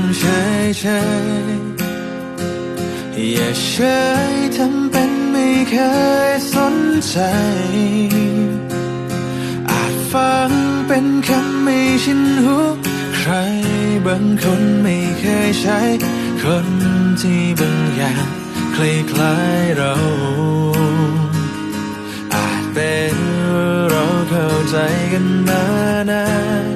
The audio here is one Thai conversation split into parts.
ำเฉยเฉยๆอย่าเฉยทำเป็นไม่เคยสนใจ อาจฟังเป็นคำไม่ชินหูใครบางคนไม่เคยใช้ คนที่บางอย่างคล้ายๆเราอาจเป็นเราเข้าใจกันมานาน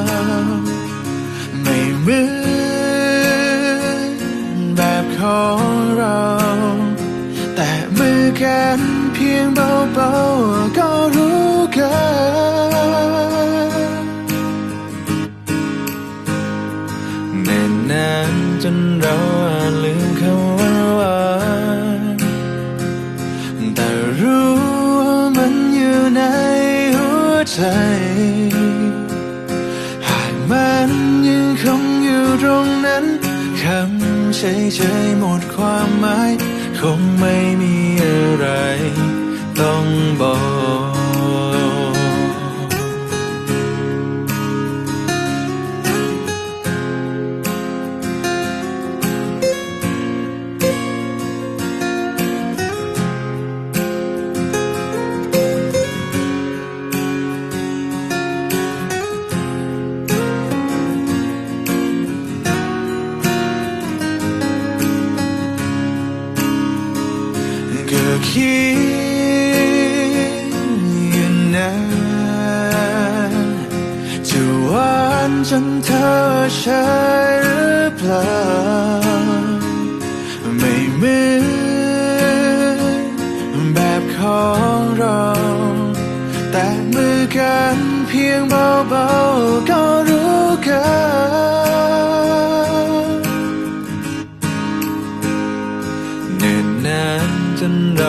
นเพียงเบาๆก็รู้กันแน่นนานจนเราอาจลืมคำว่าหวานแต่รู้ว่ามันอยู่ในหัวใจ หากมันยังคงอยู่ตรงนั้นคำเฉยๆหมดความหมาย คงไม่มีอะไร คิดอย่างนั้นจะหวานจนเธอใช่หรือเปล่า ไม่เหมือนแบบของเรา แต่มือกันเพียงเบา